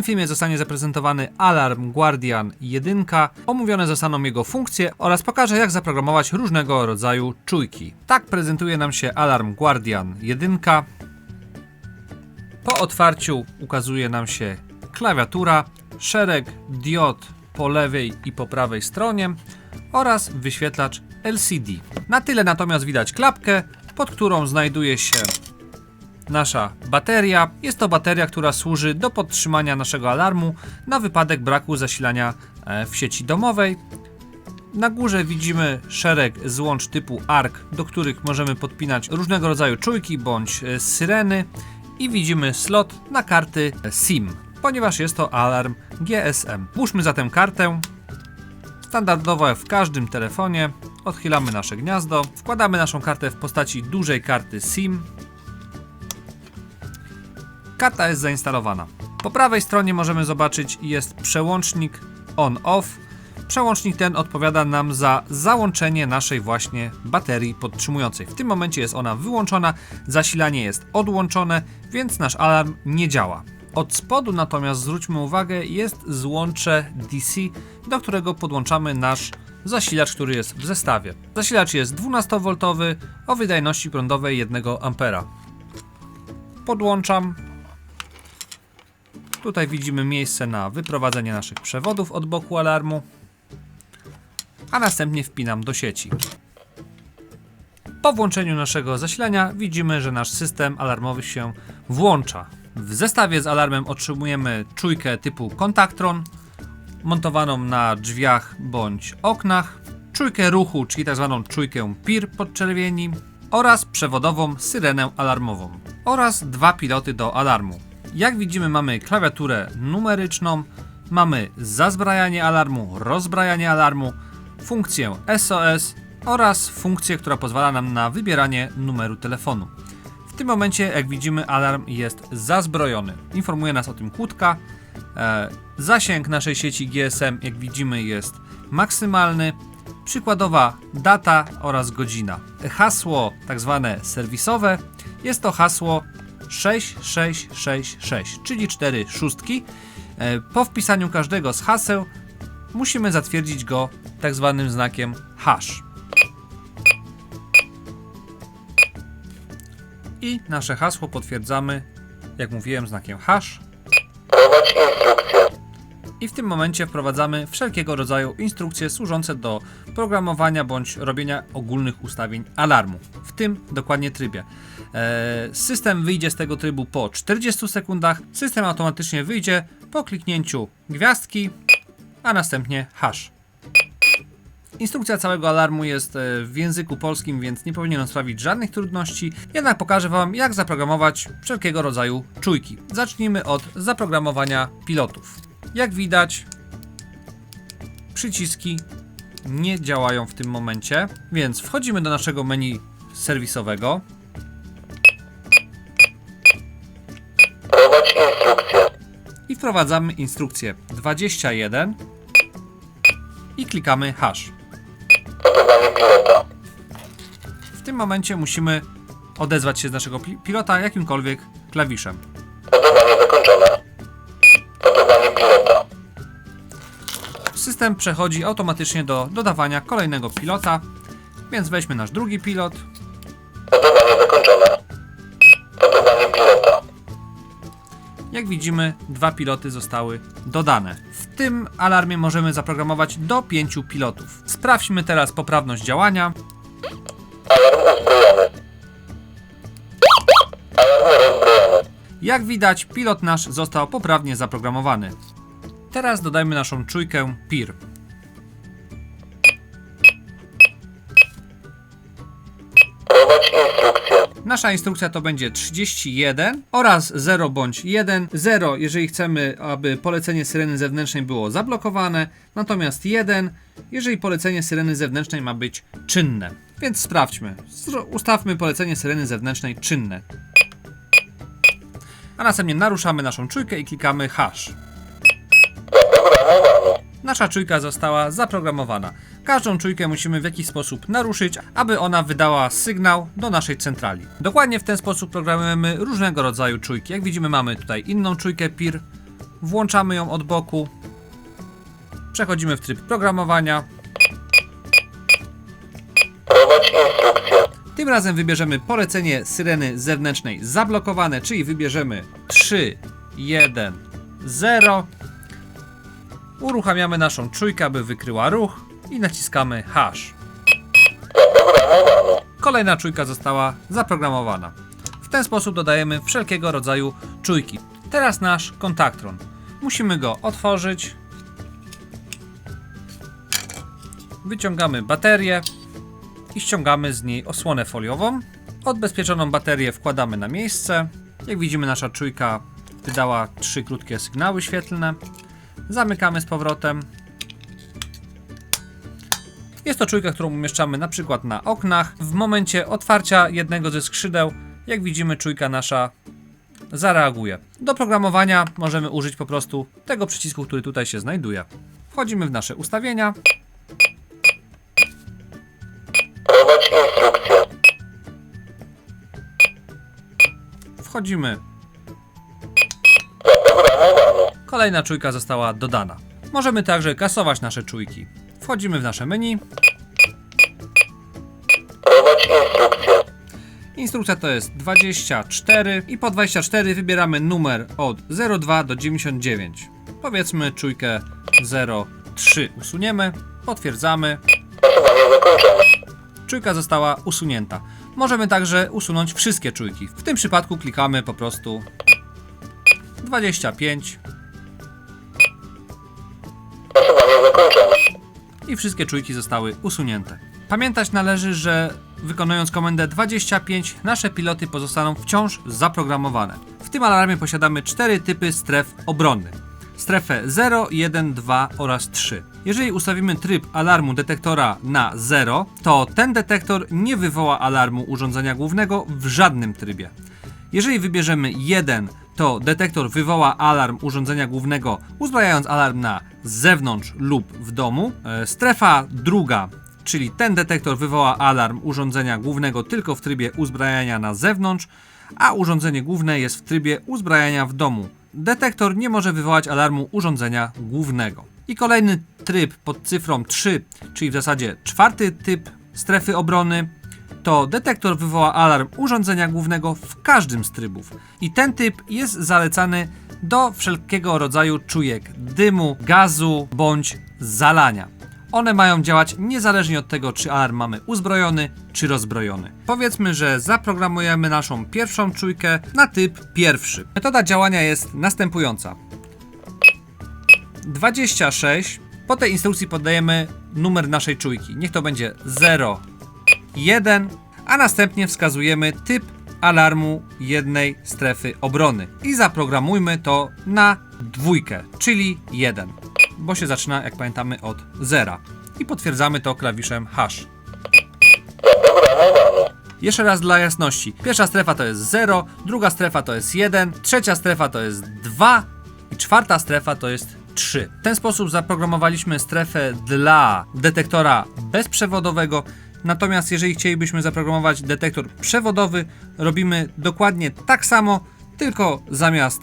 tym filmie zostanie zaprezentowany Alarm Guardian 1, omówione zostaną jego funkcje oraz pokażę jak zaprogramować różnego rodzaju czujki. Tak prezentuje nam się Alarm Guardian 1. Po otwarciu ukazuje nam się klawiatura, szereg diod po lewej i po prawej stronie oraz wyświetlacz LCD. Na tyle natomiast widać klapkę, pod którą znajduje się nasza bateria. Jest to bateria, która służy do podtrzymania naszego alarmu na wypadek braku zasilania e, w sieci domowej. Na górze widzimy szereg złącz typu ARC, do których możemy podpinać różnego rodzaju czujki bądź e, syreny i widzimy slot na karty SIM, ponieważ jest to alarm GSM. Włóżmy zatem kartę. Standardowo w każdym telefonie odchylamy nasze gniazdo, wkładamy naszą kartę w postaci dużej karty SIM. Karta jest zainstalowana. Po prawej stronie możemy zobaczyć jest przełącznik on-off. Przełącznik ten odpowiada nam za załączenie naszej właśnie baterii podtrzymującej. W tym momencie jest ona wyłączona, zasilanie jest odłączone, więc nasz alarm nie działa. Od spodu natomiast zwróćmy uwagę, jest złącze DC, do którego podłączamy nasz zasilacz, który jest w zestawie. Zasilacz jest 12V o wydajności prądowej 1 A. Podłączam. Tutaj widzimy miejsce na wyprowadzenie naszych przewodów od boku alarmu, a następnie wpinam do sieci. Po włączeniu naszego zasilania widzimy, że nasz system alarmowy się włącza. W zestawie z alarmem otrzymujemy czujkę typu Kontaktron, montowaną na drzwiach bądź oknach, czujkę ruchu, czyli tzw. czujkę PIR podczerwieni oraz przewodową syrenę alarmową oraz dwa piloty do alarmu. Jak widzimy mamy klawiaturę numeryczną, mamy zazbrajanie alarmu, rozbrajanie alarmu, funkcję SOS oraz funkcję, która pozwala nam na wybieranie numeru telefonu. W tym momencie, jak widzimy, alarm jest zazbrojony. Informuje nas o tym kłódka. E, zasięg naszej sieci GSM, jak widzimy, jest maksymalny. Przykładowa data oraz godzina. Hasło, tak zwane serwisowe, jest to hasło 6666, czyli 4 szóstki. E, Po wpisaniu każdego z haseł musimy zatwierdzić go tak zwanym znakiem hash. I nasze hasło potwierdzamy, jak mówiłem, znakiem hash. Prowadź instrukcję. I w tym momencie wprowadzamy wszelkiego rodzaju instrukcje służące do programowania bądź robienia ogólnych ustawień alarmu. W tym dokładnie trybie. Eee, System wyjdzie z tego trybu po 40 sekundach. System automatycznie wyjdzie po kliknięciu gwiazdki, a następnie hash. Instrukcja całego alarmu jest e, w języku polskim, więc nie powinien on sprawić żadnych trudności. Jednak pokażę Wam, jak zaprogramować wszelkiego rodzaju czujki. Zacznijmy od zaprogramowania pilotów. Jak widać, przyciski nie działają w tym momencie, więc wchodzimy do naszego menu serwisowego. Prowadź instrukcję. i wprowadzamy instrukcję 21 i klikamy hash. Pilota. W tym momencie musimy odezwać się z naszego pi- pilota jakimkolwiek klawiszem. System przechodzi automatycznie do dodawania kolejnego pilota, więc weźmy nasz drugi pilot. Gotowanie zakończone. Gotowanie pilota. Jak widzimy, dwa piloty zostały dodane. W tym alarmie możemy zaprogramować do pięciu pilotów. Sprawdźmy teraz poprawność działania. Alarm uzbrojony. Alarm rozbrojony. Jak widać, pilot nasz został poprawnie zaprogramowany. Teraz dodajmy naszą czujkę PIR. Nasza instrukcja to będzie 31 oraz 0 bądź 1. 0, jeżeli chcemy, aby polecenie syreny zewnętrznej było zablokowane, natomiast 1, jeżeli polecenie syreny zewnętrznej ma być czynne. Więc sprawdźmy. Ustawmy polecenie syreny zewnętrznej czynne. A następnie naruszamy naszą czujkę i klikamy hash. Nasza czujka została zaprogramowana. Każdą czujkę musimy w jakiś sposób naruszyć, aby ona wydała sygnał do naszej centrali. Dokładnie w ten sposób programujemy różnego rodzaju czujki. Jak widzimy, mamy tutaj inną czujkę PIR, włączamy ją od boku. Przechodzimy w tryb programowania. Prowadź instrukcję. Tym razem wybierzemy polecenie syreny zewnętrznej zablokowane, czyli wybierzemy 3, 1, 0. Uruchamiamy naszą czujkę, aby wykryła ruch i naciskamy hash. Kolejna czujka została zaprogramowana. W ten sposób dodajemy wszelkiego rodzaju czujki. Teraz nasz kontaktron. Musimy go otworzyć. Wyciągamy baterię i ściągamy z niej osłonę foliową. Odbezpieczoną baterię wkładamy na miejsce. Jak widzimy, nasza czujka wydała trzy krótkie sygnały świetlne. Zamykamy z powrotem. Jest to czujka, którą umieszczamy na przykład na oknach. W momencie otwarcia jednego ze skrzydeł, jak widzimy, czujka nasza zareaguje. Do programowania możemy użyć po prostu tego przycisku, który tutaj się znajduje. Wchodzimy w nasze ustawienia. Prowadź instrukcję. Wchodzimy. Kolejna czujka została dodana. Możemy także kasować nasze czujki. Wchodzimy w nasze menu. Prowadź instrukcję. Instrukcja to jest 24 i po 24 wybieramy numer od 02 do 99. Powiedzmy czujkę 03 usuniemy, potwierdzamy. Zakończone. Czujka została usunięta. Możemy także usunąć wszystkie czujki. W tym przypadku klikamy po prostu 25 i wszystkie czujki zostały usunięte. Pamiętać należy, że wykonując komendę 25 nasze piloty pozostaną wciąż zaprogramowane. W tym alarmie posiadamy cztery typy stref obronnych. Strefę 0, 1, 2 oraz 3. Jeżeli ustawimy tryb alarmu detektora na 0, to ten detektor nie wywoła alarmu urządzenia głównego w żadnym trybie. Jeżeli wybierzemy 1, to detektor wywoła alarm urządzenia głównego, uzbrajając alarm na zewnątrz lub w domu. E, Strefa druga, czyli ten detektor wywoła alarm urządzenia głównego tylko w trybie uzbrajania na zewnątrz, a urządzenie główne jest w trybie uzbrajania w domu. Detektor nie może wywołać alarmu urządzenia głównego. I kolejny tryb pod cyfrą 3, czyli w zasadzie czwarty typ strefy obrony, to detektor wywoła alarm urządzenia głównego w każdym z trybów. I ten typ jest zalecany do wszelkiego rodzaju czujek dymu, gazu bądź zalania. One mają działać niezależnie od tego, czy alarm mamy uzbrojony, czy rozbrojony. Powiedzmy, że zaprogramujemy naszą pierwszą czujkę na typ pierwszy. Metoda działania jest następująca. 26. Po tej instrukcji podajemy numer naszej czujki. Niech to będzie 0, 1, a następnie wskazujemy typ alarmu jednej strefy obrony i zaprogramujmy to na dwójkę, czyli 1, bo się zaczyna, jak pamiętamy, od zera. I potwierdzamy to klawiszem hash. Jeszcze raz dla jasności. Pierwsza strefa to jest 0, druga strefa to jest 1, trzecia strefa to jest 2 i czwarta strefa to jest 3. W ten sposób zaprogramowaliśmy strefę dla detektora bezprzewodowego. Natomiast jeżeli chcielibyśmy zaprogramować detektor przewodowy, robimy dokładnie tak samo, tylko zamiast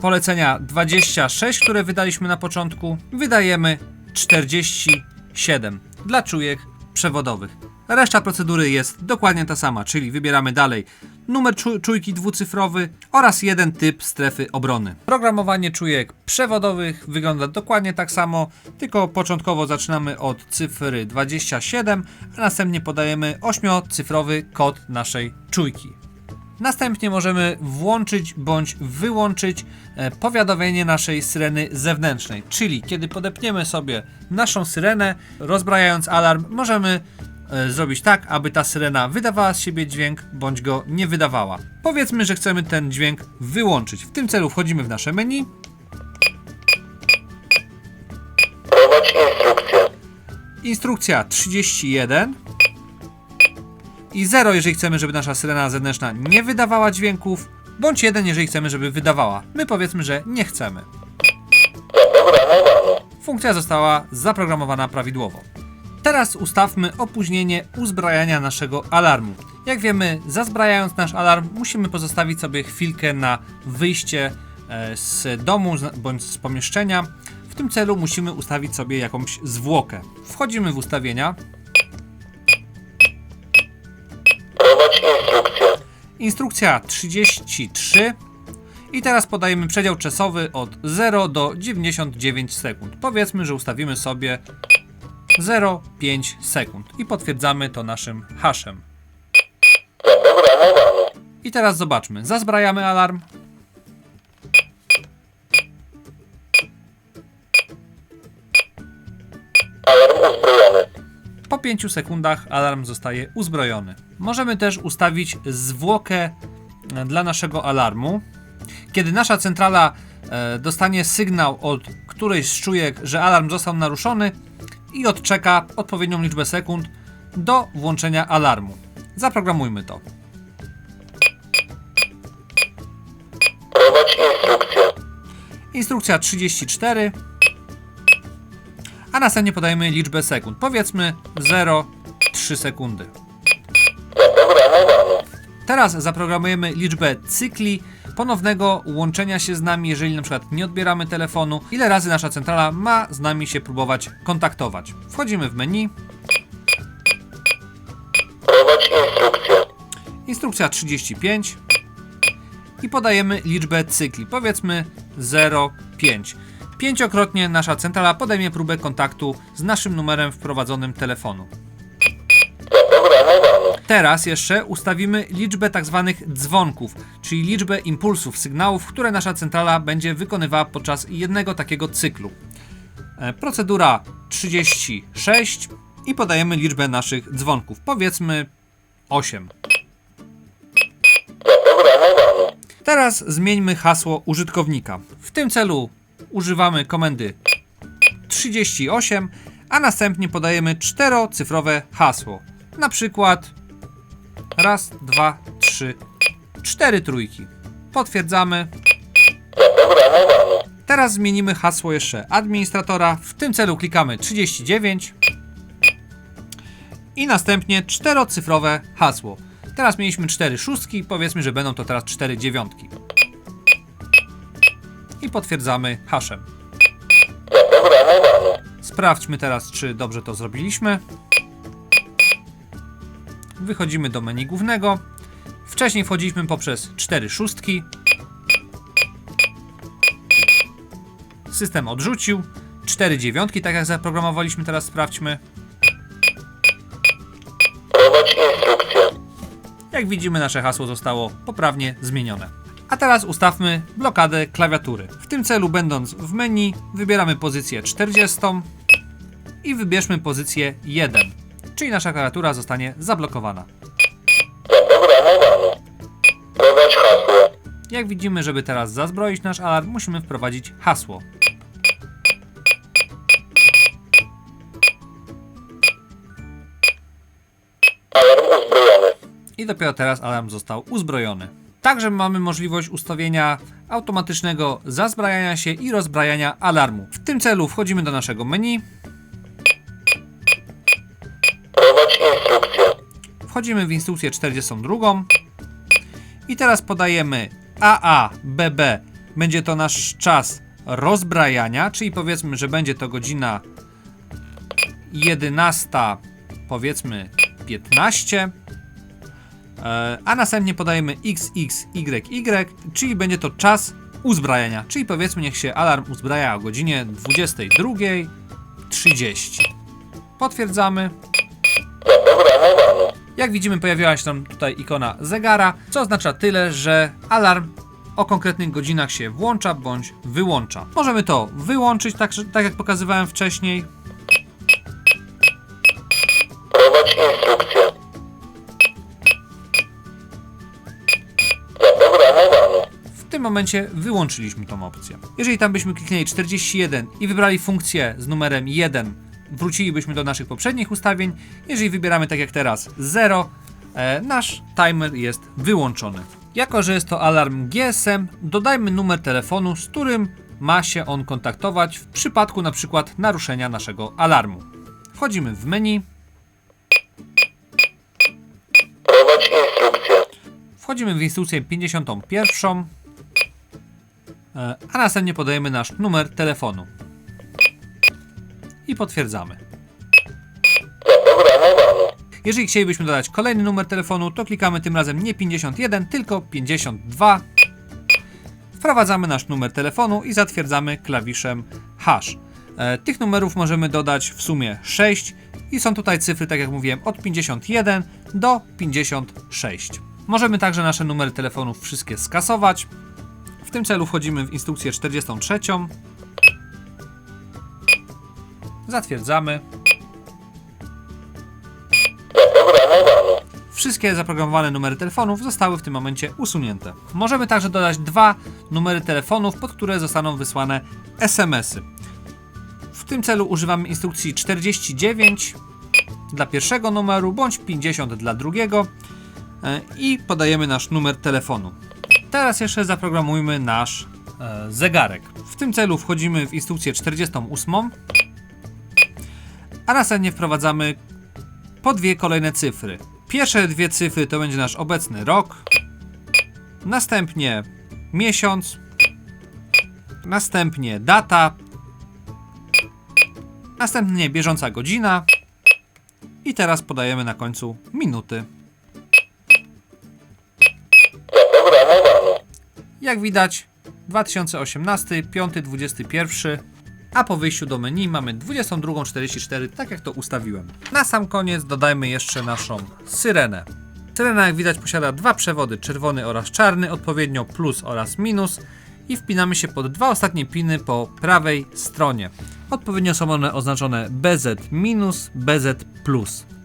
polecenia 26, które wydaliśmy na początku, wydajemy 47 dla czujek przewodowych. Reszta procedury jest dokładnie ta sama, czyli wybieramy dalej numer czu- czujki dwucyfrowy oraz jeden typ strefy obrony. Programowanie czujek przewodowych wygląda dokładnie tak samo, tylko początkowo zaczynamy od cyfry 27, a następnie podajemy 8-cyfrowy kod naszej czujki. Następnie możemy włączyć bądź wyłączyć e, powiadomienie naszej syreny zewnętrznej, czyli kiedy podepniemy sobie naszą syrenę, rozbrajając alarm, możemy zrobić tak, aby ta syrena wydawała z siebie dźwięk bądź go nie wydawała. Powiedzmy, że chcemy ten dźwięk wyłączyć. W tym celu wchodzimy w nasze menu, Prowadź instrukcję. instrukcja 31 i 0, jeżeli chcemy, żeby nasza syrena zewnętrzna nie wydawała dźwięków, bądź 1, jeżeli chcemy, żeby wydawała. My powiedzmy, że nie chcemy. Funkcja została zaprogramowana prawidłowo. Teraz ustawmy opóźnienie uzbrajania naszego alarmu. Jak wiemy, zazbrajając nasz alarm, musimy pozostawić sobie chwilkę na wyjście e, z domu bądź z pomieszczenia. W tym celu musimy ustawić sobie jakąś zwłokę. Wchodzimy w ustawienia, Prowadź instrukcję. instrukcja 33 i teraz podajemy przedział czasowy od 0 do 99 sekund. Powiedzmy, że ustawimy sobie 0,5 sekund i potwierdzamy to naszym. Zaprogramowano. I teraz zobaczmy, zazbrajamy alarm. Alarm uzbrojony. Po 5 sekundach alarm zostaje uzbrojony. Możemy też ustawić zwłokę e, dla naszego alarmu. Kiedy nasza centrala e, dostanie sygnał od którejś z czujek, że alarm został naruszony i odczeka odpowiednią liczbę sekund do włączenia alarmu. Zaprogramujmy to. Prowadź instrukcję. Instrukcja 34. A następnie podajemy liczbę sekund. Powiedzmy 0,3 sekundy. Teraz zaprogramujemy liczbę cykli ponownego łączenia się z nami, jeżeli na przykład nie odbieramy telefonu. Ile razy nasza centrala ma z nami się próbować kontaktować. Wchodzimy w menu. Prowadź instrukcję. Instrukcja 35 i podajemy liczbę cykli. Powiedzmy 0,5. Pięciokrotnie nasza centrala podejmie próbę kontaktu z naszym numerem wprowadzonym telefonu. Teraz jeszcze ustawimy liczbę tak zwanych dzwonków, czyli liczbę impulsów, sygnałów, które nasza centrala będzie wykonywała podczas jednego takiego cyklu. E, Procedura 36 i podajemy liczbę naszych dzwonków. Powiedzmy 8. Zaprogramowano. Teraz zmieńmy hasło użytkownika. W tym celu używamy komendy 38, a następnie podajemy czterocyfrowe hasło. Na przykład raz, dwa, trzy, cztery trójki. Potwierdzamy. Teraz zmienimy hasło jeszcze administratora. W tym celu klikamy 39 i następnie czterocyfrowe hasło. Teraz mieliśmy 4 szóstki, powiedzmy, że będą to teraz 4 dziewiątki. I potwierdzamy. Zaprogramowano. Sprawdźmy teraz, czy dobrze to zrobiliśmy. Wychodzimy do menu głównego. Wcześniej wchodziliśmy poprzez 4 szóstki. System odrzucił. 4 dziewiątki, tak jak zaprogramowaliśmy, teraz sprawdźmy. Prowadź instrukcję. Jak widzimy, nasze hasło zostało poprawnie zmienione. A teraz ustawmy blokadę klawiatury. W tym celu, będąc w menu, wybieramy pozycję 40 i wybierzmy pozycję 1, czyli nasza klawiatura zostanie zablokowana. Zaprogramowano. Prowadź hasło. Jak widzimy, żeby teraz zazbroić nasz alarm, musimy wprowadzić hasło. Alarm uzbrojony. I dopiero teraz alarm został uzbrojony. Także mamy możliwość ustawienia automatycznego zazbrajania się i rozbrajania alarmu. W tym celu wchodzimy do naszego menu, Wchodzimy w instrukcję 42 i teraz podajemy AA, BB. Będzie to nasz czas rozbrajania, czyli powiedzmy, że będzie to godzina 11, powiedzmy 15. E, A następnie podajemy XXYY, czyli będzie to czas uzbrajania, czyli powiedzmy niech się alarm uzbraja o godzinie 22.30. Potwierdzamy. Jak widzimy, pojawiła się nam tutaj ikona zegara, co oznacza tyle, że alarm o konkretnych godzinach się włącza bądź wyłącza. Możemy to wyłączyć, tak, tak jak pokazywałem wcześniej. Prowadź instrukcję. Zaprogramowano. W tym momencie wyłączyliśmy tą opcję. Jeżeli tam byśmy kliknęli 41 i wybrali funkcję z numerem 1, wrócilibyśmy do naszych poprzednich ustawień. Jeżeli wybieramy tak jak teraz 0, e, nasz timer jest wyłączony. Jako, że jest to alarm GSM, dodajmy numer telefonu, z którym ma się on kontaktować w przypadku na przykład naruszenia naszego alarmu. Wchodzimy w menu, Prowadź instrukcję. wchodzimy w instrukcję 51. e, a następnie podajemy nasz numer telefonu. I potwierdzamy. Zaprogramowano. Jeżeli chcielibyśmy dodać kolejny numer telefonu, to klikamy tym razem nie 51, tylko 52. Wprowadzamy nasz numer telefonu i zatwierdzamy klawiszem hash. E, tych numerów możemy dodać w sumie 6 i są tutaj cyfry, tak jak mówiłem, od 51 do 56. Możemy także nasze numery telefonów wszystkie skasować. W tym celu wchodzimy w instrukcję 43. Zatwierdzamy. Wszystkie zaprogramowane numery telefonów zostały w tym momencie usunięte. Możemy także dodać dwa numery telefonów, pod które zostaną wysłane SMS-y. W tym celu używamy instrukcji 49 dla pierwszego numeru bądź 50 dla drugiego e, i podajemy nasz numer telefonu. Teraz jeszcze zaprogramujmy nasz e, zegarek. W tym celu wchodzimy w instrukcję 48, a następnie wprowadzamy po dwie kolejne cyfry. Pierwsze dwie cyfry to będzie nasz obecny rok, następnie miesiąc, następnie data, następnie bieżąca godzina i teraz podajemy na końcu minuty. Zaprogramowano. Jak widać 2018, 5.21, a po wyjściu do menu mamy 22.44, tak jak to ustawiłem. Na sam koniec dodajmy jeszcze naszą syrenę. Syrena jak widać posiada dwa przewody, czerwony oraz czarny, odpowiednio plus oraz minus i wpinamy się pod dwa ostatnie piny po prawej stronie. Odpowiednio są one oznaczone BZ BZ.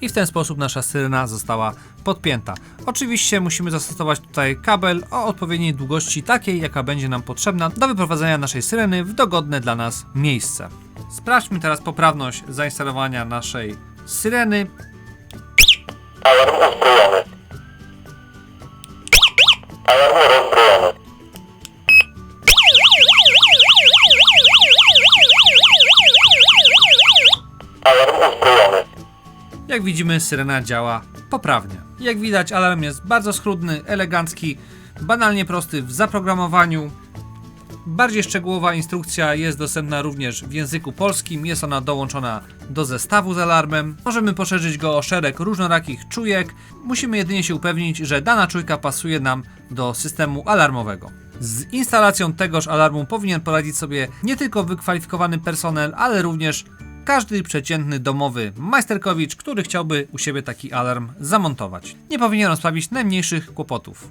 I w ten sposób nasza syrena została podpięta. Oczywiście musimy zastosować tutaj kabel o odpowiedniej długości, takiej jaka będzie nam potrzebna do wyprowadzenia naszej syreny w dogodne dla nas miejsce. Sprawdźmy teraz poprawność zainstalowania naszej syreny. Alarm uzbrojony. Alarm Jak widzimy, syrena działa poprawnie. Jak widać, alarm jest bardzo schludny, elegancki, banalnie prosty w zaprogramowaniu. Bardziej szczegółowa instrukcja jest dostępna również w języku polskim. Jest ona dołączona do zestawu z alarmem. Możemy poszerzyć go o szereg różnorakich czujek. Musimy jedynie się upewnić, że dana czujka pasuje nam do systemu alarmowego. Z instalacją tegoż alarmu powinien poradzić sobie nie tylko wykwalifikowany personel, ale również każdy przeciętny domowy majsterkowicz, który chciałby u siebie taki alarm zamontować. Nie powinien on sprawić najmniejszych kłopotów.